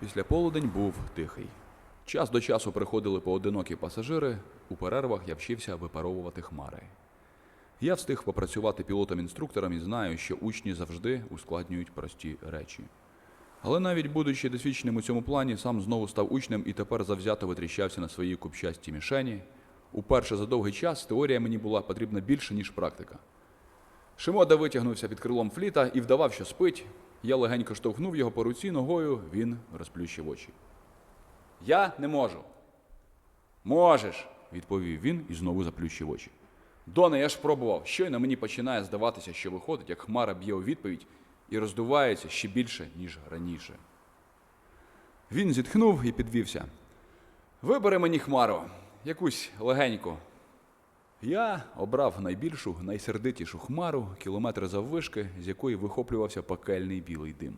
Після полудень був тихий. Час до часу приходили поодинокі пасажири, у перервах я вчився випаровувати хмари. Я встиг попрацювати пілотом-інструктором і знаю, що учні завжди ускладнюють прості речі. Але навіть будучи досвідченим у цьому плані, сам знову став учнем і тепер завзято витріщався на свої купчасті мішені. Уперше за довгий час теорія мені була потрібна більше, ніж практика. Шимода витягнувся під крилом фліта і вдавав, що спить. Я легенько штовхнув його по руці ногою, він розплющив очі. Я не можу. Можеш, відповів він і знову заплющив очі. Доне, я ж пробував. Щойно мені починає здаватися, що виходить, як хмара б'є у відповідь і роздувається ще більше, ніж раніше. Він зітхнув і підвівся. Вибери мені хмару, якусь легеньку. Я обрав найбільшу, найсердитішу хмару, кілометр заввишки, з якої вихоплювався пекельний білий дим.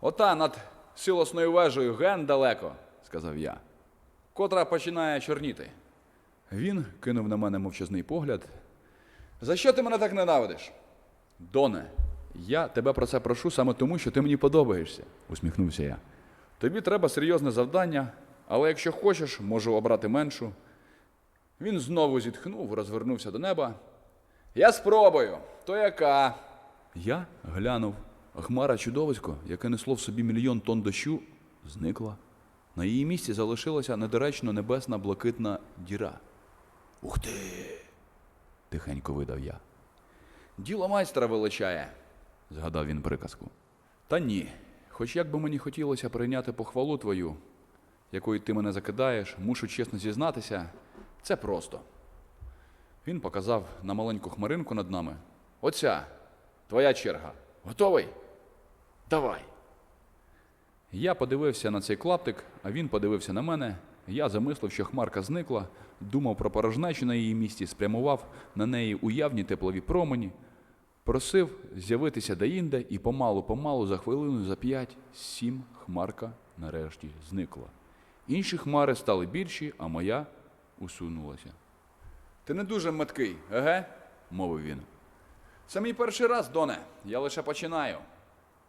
Ота над силосною вежею ген далеко, сказав я, котра починає чорніти. Він кинув на мене мовчазний погляд. За що ти мене так ненавидиш? Доне, я тебе про це прошу саме тому, що ти мені подобаєшся, усміхнувся я. Тобі треба серйозне завдання, але якщо хочеш, можу обрати меншу. Він знову зітхнув, розвернувся до неба. Я спробую. То яка? Я глянув. Хмара чудовисько, яке несло в собі мільйон тонн дощу, зникла. На її місці залишилася недоречно небесна блакитна діра. Ух ти! тихенько видав я. Діло майстра величає, згадав він приказку. Та ні. Хоч як би мені хотілося прийняти похвалу твою, якою ти мене закидаєш, мушу чесно зізнатися, це просто. Він показав на маленьку хмаринку над нами. Оця, твоя черга. Готовий? Давай. Я подивився на цей клаптик, а він подивився на мене. Я замислив, що хмарка зникла, думав про порожнечу на її місці, спрямував на неї уявні теплові промені, просив з'явитися деінде, і помалу-помалу, за хвилину, за п'ять, сім хмарка нарешті зникла. Інші хмари стали більші, а моя усунулася. Ти не дуже меткий, еге? мовив він. Це мій перший раз, Доне. Я лише починаю.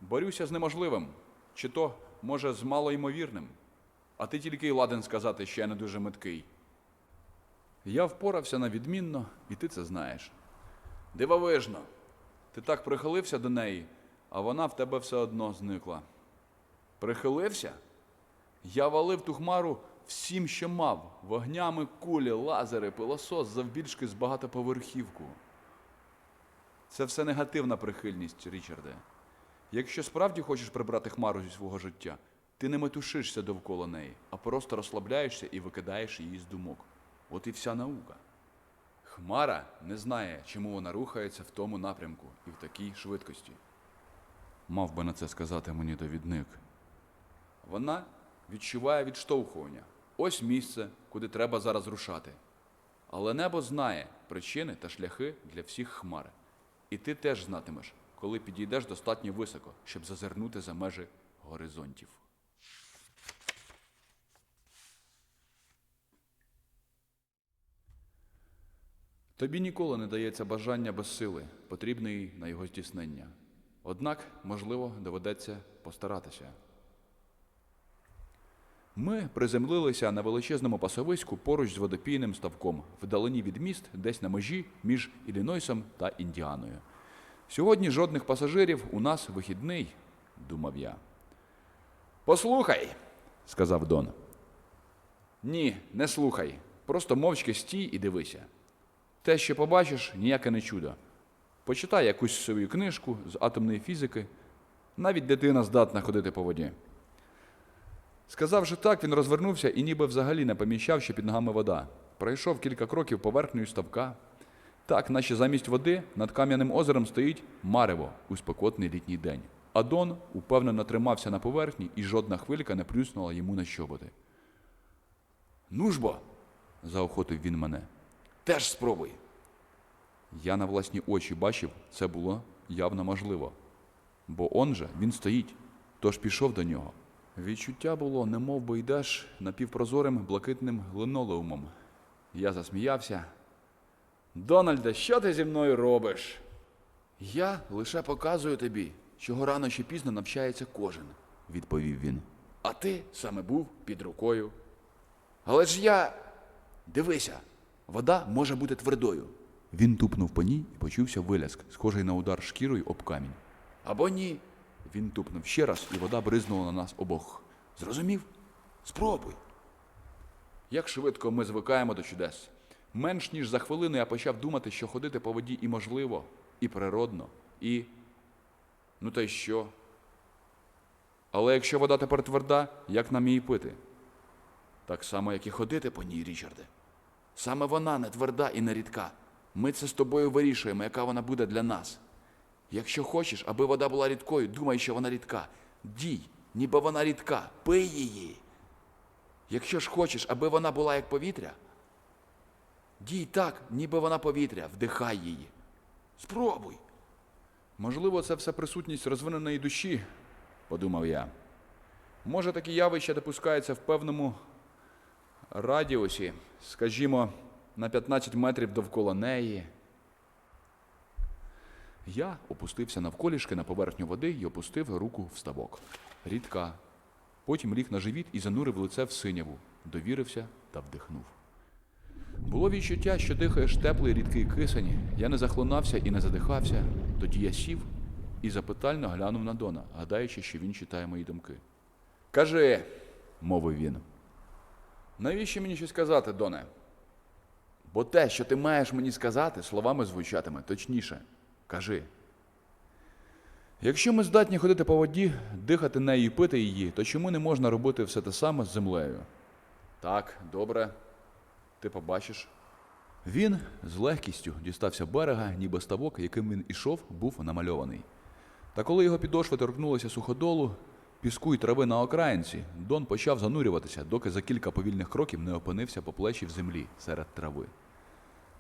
Борюся з неможливим, чи то, може, з малоймовірним. А ти тільки й ладен сказати, що я не дуже меткий. Я впорався на відмінно, і ти це знаєш. Дивовижно. Ти так прихилився до неї, а вона в тебе все одно зникла. Прихилився? Я валив ту хмару всім, що мав: вогнями кулі, лазери, пилосос, завбільшки з багатоповерхівку. Це все негативна прихильність, Річарде. Якщо справді хочеш прибрати хмару зі свого життя, ти не метушишся довкола неї, а просто розслабляєшся і викидаєш її з думок. От і вся наука. Хмара не знає, чому вона рухається в тому напрямку і в такій швидкості. Мав би на це сказати мені довідник. Вона відчуває відштовхування. Ось місце, куди треба зараз рушати. Але небо знає причини та шляхи для всіх хмар. І ти теж знатимеш, коли підійдеш достатньо високо, щоб зазирнути за межі горизонтів. Тобі ніколи не дається бажання без сили, потрібної на його здійснення. Однак, можливо, доведеться постаратися. Ми приземлилися на величезному пасовиську поруч з водопійним ставком, вдалині від міст, десь на межі між Іллінойсом та Індіаною. Сьогодні жодних пасажирів у нас вихідний, думав я. Послухай, сказав Дон. Ні, не слухай. Просто мовчки стій і дивися. Те, що побачиш, ніяке не чудо. Почитай якусь свою книжку з атомної фізики. Навіть дитина здатна ходити по воді. Сказавши так, він розвернувся і ніби взагалі не помічав, що під ногами вода. Пройшов кілька кроків поверхнею ставка. Так, наче замість води над кам'яним озером стоїть марево у спекотний літній день. А Дон упевнено тримався на поверхні, і жодна хвилька не плюснула йому на щоботи. Ну ж бо, заохотив він мене. Теж спробуй. Я на власні очі бачив, це було явно можливо. Бо он же він стоїть, тож пішов до нього. Відчуття було, немов би йдеш напівпрозорим блакитним линолеумом. Я засміявся. Дональде, що ти зі мною робиш? Я лише показую тобі, чого рано чи пізно навчається кожен, відповів він. а ти саме був під рукою. Але ж я. Дивися, вода може бути твердою. Він тупнув по ній і почувся виляск, схожий на удар шкірою об камінь. Або ні. Він тупнув ще раз, і вода бризнула на нас обох. Зрозумів? Спробуй. Як швидко ми звикаємо до чудес. Менш ніж за хвилину я почав думати, що ходити по воді і можливо, і природно, і. Ну та й що? Але якщо вода тепер тверда, як нам її пити? Так само, як і ходити по ній, Річарде. Саме вона не тверда і не рідка. Ми це з тобою вирішуємо, яка вона буде для нас. Якщо хочеш, аби вода була рідкою, думай, що вона рідка. Дій, ніби вона рідка, пий її. Якщо ж хочеш, аби вона була як повітря, дій так, ніби вона повітря, вдихай її. Спробуй. Можливо, це все присутність розвиненої душі, подумав я. Може, такі явища допускаються в певному радіусі, скажімо, на 15 метрів довкола неї. Я опустився навколішки на поверхню води і опустив руку в ставок. Рідка. Потім ліг на живіт і занурив лице в синяву, довірився та вдихнув. Було відчуття, що дихаєш теплий рідкий кисень. Я не захлинався і не задихався. Тоді я сів і запитально глянув на Дона, гадаючи, що він читає мої думки. Кажи, мовив він. Навіщо мені щось казати, Доне? Бо те, що ти маєш мені сказати, словами звучатиме точніше. Кажи. Якщо ми здатні ходити по воді, дихати нею і пити її, то чому не можна робити все те саме з землею? Так, добре. Ти побачиш. Він з легкістю дістався берега, ніби ставок, яким він ішов, був намальований. Та коли його підошви торкнулися суходолу, піску й трави на окраїнці, Дон почав занурюватися, доки за кілька повільних кроків не опинився по плечі в землі серед трави.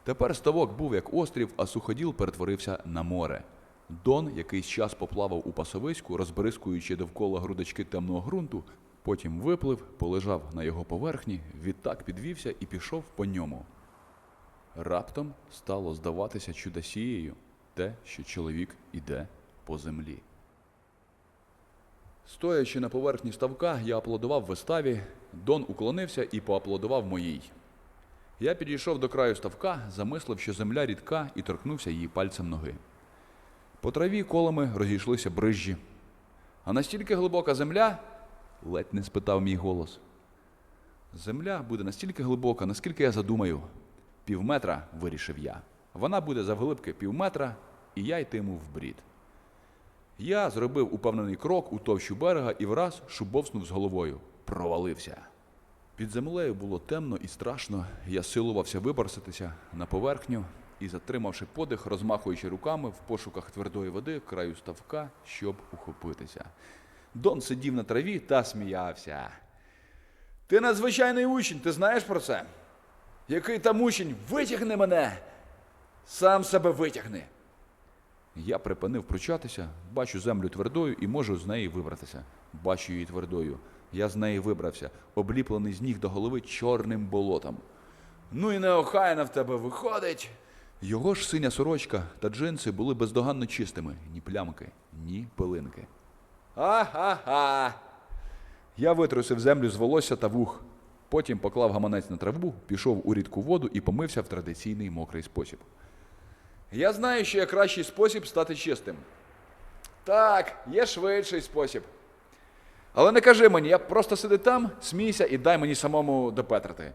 Тепер ставок був як острів, а суходіл перетворився на море. Дон якийсь час поплавав у пасовиську, розбризкуючи довкола грудочки темного ґрунту, потім виплив, полежав на його поверхні, відтак підвівся і пішов по ньому. Раптом стало здаватися чудосією те, що чоловік іде по землі. Стоячи на поверхні ставка, я аплодував виставі, Дон уклонився і поаплодував моїй. Я підійшов до краю ставка, замислив, що земля рідка, і торкнувся її пальцем ноги. По траві колами розійшлися брижжі. А настільки глибока земля? ледь не спитав мій голос. Земля буде настільки глибока, наскільки я задумаю. Півметра, вирішив я. Вона буде завглибки півметра, і я йтиму в брід. Я зробив упевнений крок у товщу берега і враз шубовснув з головою. Провалився. Під землею було темно і страшно. Я силувався виборситися на поверхню і, затримавши подих, розмахуючи руками в пошуках твердої води краю ставка, щоб ухопитися. Дон сидів на траві та сміявся. Ти надзвичайний учень, ти знаєш про це? Який там учень? Витягни мене! Сам себе витягни. Я припинив пручатися, бачу землю твердою і можу з неї вибратися. Бачу її твердою. Я з неї вибрався, обліплений з ніг до голови чорним болотом. Ну і неохайно в тебе виходить. Його ж синя сорочка та джинси були бездоганно чистими, ні плямки, ні пилинки. Ага. Я витрусив землю з волосся та вух. Потім поклав гаманець на траву, пішов у рідку воду і помився в традиційний мокрий спосіб. Я знаю, що є кращий спосіб стати чистим. Так, є швидший спосіб. Але не кажи мені, я просто сиди там, смійся і дай мені самому допетрити.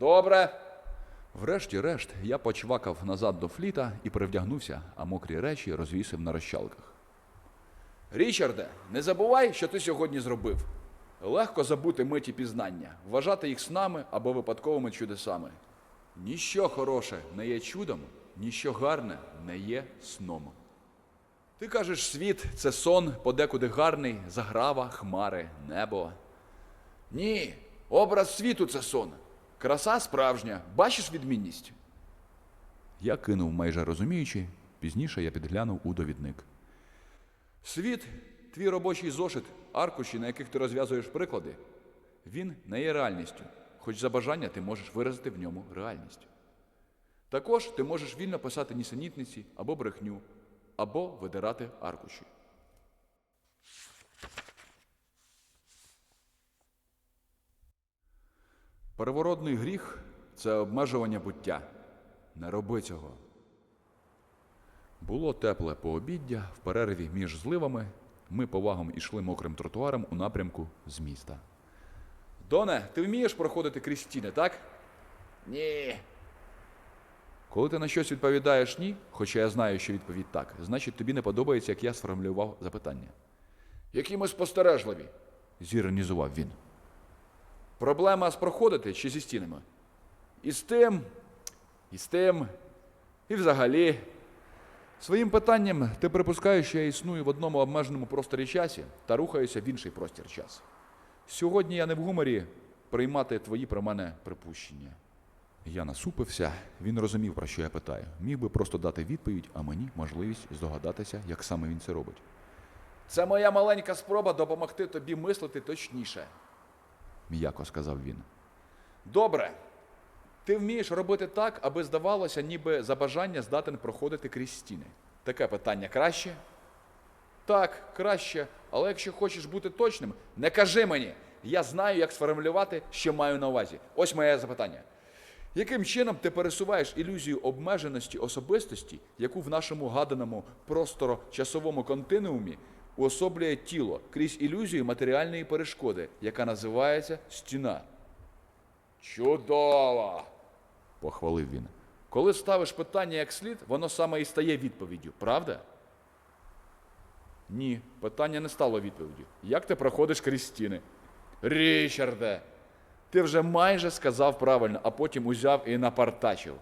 Добре. Врешті-решт, я почвакав назад до фліта і перевдягнувся, а мокрі речі розвісив на розчалках. Річарде, не забувай, що ти сьогодні зробив. Легко забути миті пізнання, вважати їх снами або випадковими чудесами. Ніщо хороше не є чудом, ніщо гарне не є сном. Ти кажеш, світ це сон, подекуди гарний, заграва, хмари, небо. Ні, образ світу це сон. Краса справжня, бачиш відмінність? Я кинув майже розуміючи, пізніше я підглянув у довідник. Світ, твій робочий зошит, аркуші, на яких ти розв'язуєш приклади, він не є реальністю, хоч за бажання ти можеш виразити в ньому реальність. Також ти можеш вільно писати нісенітниці або брехню, або видирати аркуші. Переворотний гріх це обмежування буття. Не роби цього. Було тепле пообіддя в перерві між зливами. Ми повагом ішли мокрим тротуаром у напрямку з міста. Доне, ти вмієш проходити крізь стіни, так? Ні. Коли ти на щось відповідаєш ні, хоча я знаю, що відповідь так, значить тобі не подобається, як я сформулював запитання. Які ми спостережливі. Зіронізував він. Проблема з проходити чи зі стінами? І з тим, і з тим, і взагалі. Своїм питанням ти припускаєш, що я існую в одному обмеженому просторі часі та рухаюся в інший простір час. Сьогодні я не в гуморі приймати твої про мене припущення. Я насупився, він розумів, про що я питаю. Міг би просто дати відповідь, а мені можливість здогадатися, як саме він це робить. Це моя маленька спроба допомогти тобі мислити точніше. М'яко сказав він. Добре. Ти вмієш робити так, аби здавалося, ніби за бажання здатен проходити крізь стіни. Таке питання краще? Так, краще. Але якщо хочеш бути точним, не кажи мені. Я знаю, як сформулювати, що маю на увазі. Ось моє запитання. Яким чином ти пересуваєш ілюзію обмеженості особистості, яку в нашому гаданому просторо-часовому континуумі уособлює тіло крізь ілюзію матеріальної перешкоди, яка називається стіна? Чудово! Похвалив він. Коли ставиш питання як слід, воно саме і стає відповіддю, правда? Ні, питання не стало відповіддю. Як ти проходиш крізь стіни? Річарде, ти вже майже сказав правильно, а потім узяв і напартачив.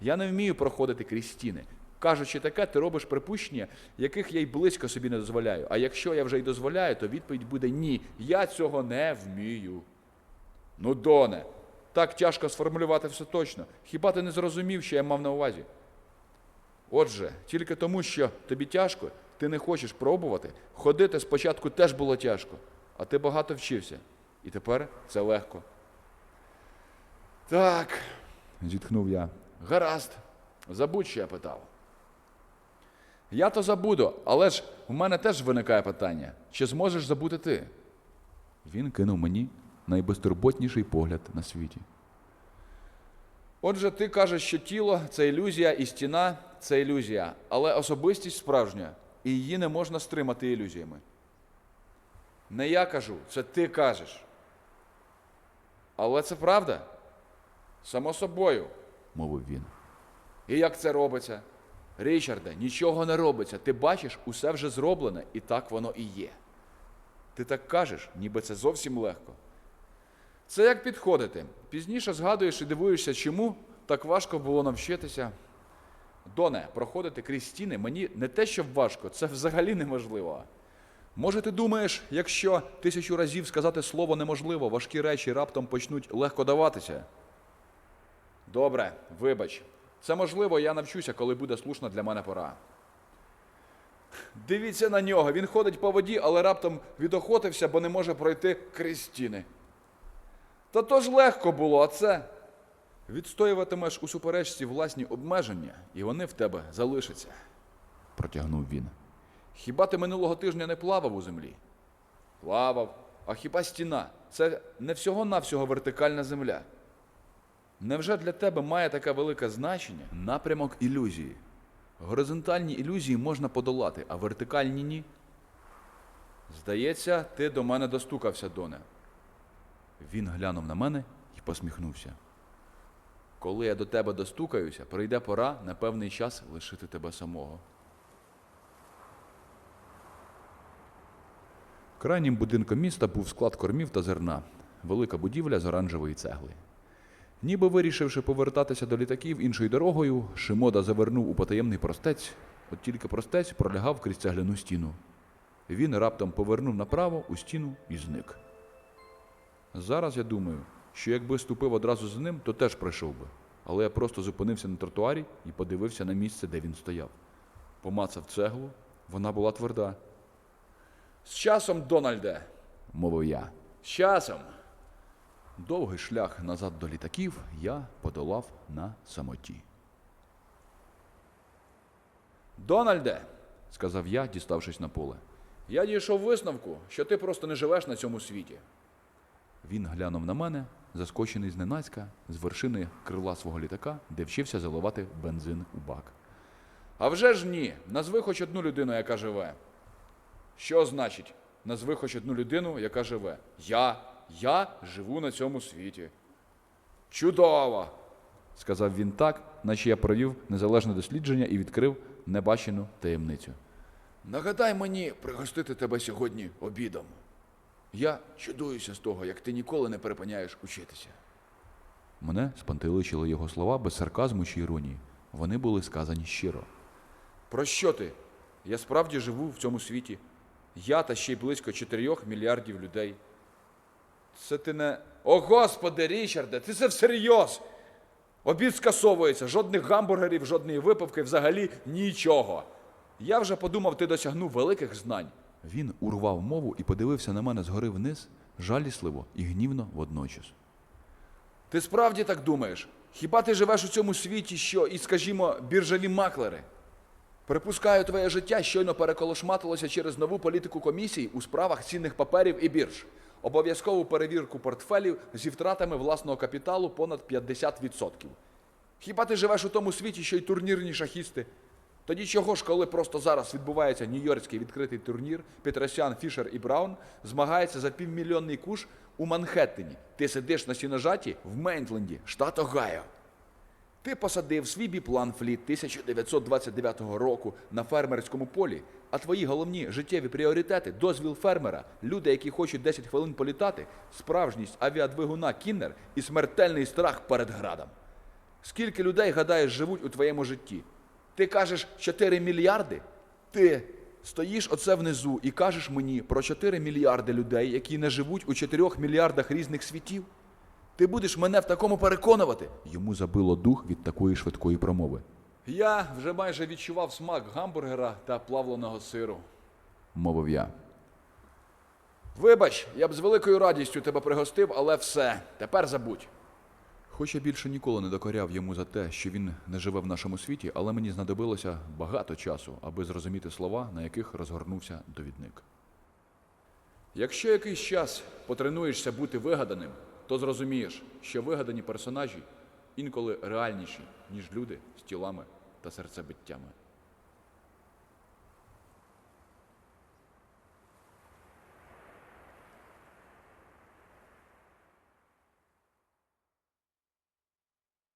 Я не вмію проходити крізь стіни. Кажучи таке, ти робиш припущення, яких я й близько собі не дозволяю. А якщо я вже й дозволяю, то відповідь буде ні. Я цього не вмію. Ну, Доне, так тяжко сформулювати все точно. Хіба ти не зрозумів, що я мав на увазі? Отже, тільки тому, що тобі тяжко, ти не хочеш пробувати, ходити спочатку теж було тяжко, а ти багато вчився. І тепер це легко. Так, Зітхнув я. гаразд. Забудь, що я питав. Я то забуду, але ж в мене теж виникає питання: чи зможеш забути ти? Він кинув мені найбезтурботніший погляд на світі. Отже, ти кажеш, що тіло це ілюзія, і стіна це ілюзія, але особистість справжня, і її не можна стримати ілюзіями. Не я кажу, це ти кажеш. Але це правда? Само собою. мовив він. І як це робиться? Річарде, нічого не робиться. Ти бачиш, усе вже зроблене, і так воно і є. Ти так кажеш, ніби це зовсім легко. Це як підходити. Пізніше згадуєш і дивуєшся, чому так важко було навчитися. Доне, проходити крізь стіни мені не те, що важко, це взагалі неможливо. Може, ти думаєш, якщо тисячу разів сказати слово неможливо, важкі речі раптом почнуть легко даватися? Добре, вибач. Це можливо, я навчуся, коли буде слушна для мене пора. Дивіться на нього. Він ходить по воді, але раптом відохотився, бо не може пройти крізь стіни. Та то ж легко було, а це. Відстоюватимеш у суперечці власні обмеження, і вони в тебе залишаться, протягнув він. Хіба ти минулого тижня не плавав у землі? Плавав. А хіба стіна? Це не всього-навсього вертикальна земля. Невже для тебе має таке велике значення? Напрямок ілюзії. Горизонтальні ілюзії можна подолати, а вертикальні ні. Здається, ти до мене достукався, Доне. Він глянув на мене і посміхнувся. Коли я до тебе достукаюся, прийде пора на певний час лишити тебе самого. Крайнім будинком міста був склад кормів та зерна, велика будівля з оранжевої цегли. Ніби вирішивши повертатися до літаків іншою дорогою, Шимода завернув у потаємний простець, от тільки простець пролягав крізь цегляну стіну. Він раптом повернув направо у стіну і зник. Зараз я думаю, що якби ступив одразу за ним, то теж пройшов би. Але я просто зупинився на тротуарі і подивився на місце, де він стояв. Помацав цеглу, вона була тверда, З часом, Дональде, мовив я. з часом. Довгий шлях назад до літаків я подолав на самоті. Дональде, Сказав я, діставшись на поле. я дійшов висновку, що ти просто не живеш на цьому світі. Він глянув на мене, заскочений зненацька, з вершини крила свого літака, де вчився заливати бензин у бак. А вже ж ні. Назви хоч одну людину, яка живе. Що значить? Назви хоч одну людину, яка живе. Я. Я живу на цьому світі. Чудово! Сказав він так, наче я провів незалежне дослідження і відкрив небачену таємницю. Нагадай мені пригостити тебе сьогодні обідом. Я чудуюся з того, як ти ніколи не перепиняєш учитися. Мене спантеличили його слова без сарказму чи іронії. Вони були сказані щиро. Про що ти? Я справді живу в цьому світі. Я та ще й близько 4 мільярдів людей. Це ти не. О, господи, Річарде, ти це всерйоз. Обід скасовується, жодних гамбургерів, жодної випивки, взагалі нічого. Я вже подумав, ти досягнув великих знань. Він урвав мову і подивився на мене згори вниз, жалісливо і гнівно водночас. Ти справді так думаєш? Хіба ти живеш у цьому світі, що і, скажімо, біржові маклери? Припускаю, твоє життя щойно переколошматилося через нову політику комісій у справах цінних паперів і бірж. Обов'язкову перевірку портфелів зі втратами власного капіталу понад 50%. Хіба ти живеш у тому світі, що й турнірні шахісти? Тоді чого ж, коли просто зараз відбувається Нью-Йоркський відкритий турнір, Петросян, Фішер і Браун змагаються за півмільйонний куш у Манхеттені. Ти сидиш на сіножаті в Мейнтленді, штат Огайо. Ти посадив свій біплан фліт 1929 року на фермерському полі, а твої головні життєві пріоритети дозвіл фермера, люди, які хочуть 10 хвилин політати, справжність авіадвигуна Кіннер і смертельний страх перед градом. Скільки людей, гадаєш, живуть у твоєму житті? Ти кажеш 4 мільярди? Ти стоїш оце внизу і кажеш мені про 4 мільярди людей, які не живуть у 4 мільярдах різних світів? Ти будеш мене в такому переконувати? Йому забило дух від такої швидкої промови. Я вже майже відчував смак гамбургера та плавленого сиру. Мовив я. Вибач, я б з великою радістю тебе пригостив, але все, тепер забудь. Хоч я більше ніколи не докоряв йому за те, що він не живе в нашому світі, але мені знадобилося багато часу, аби зрозуміти слова, на яких розгорнувся довідник. Якщо якийсь час потренуєшся бути вигаданим, то зрозумієш, що вигадані персонажі інколи реальніші, ніж люди з тілами та серцебиттями.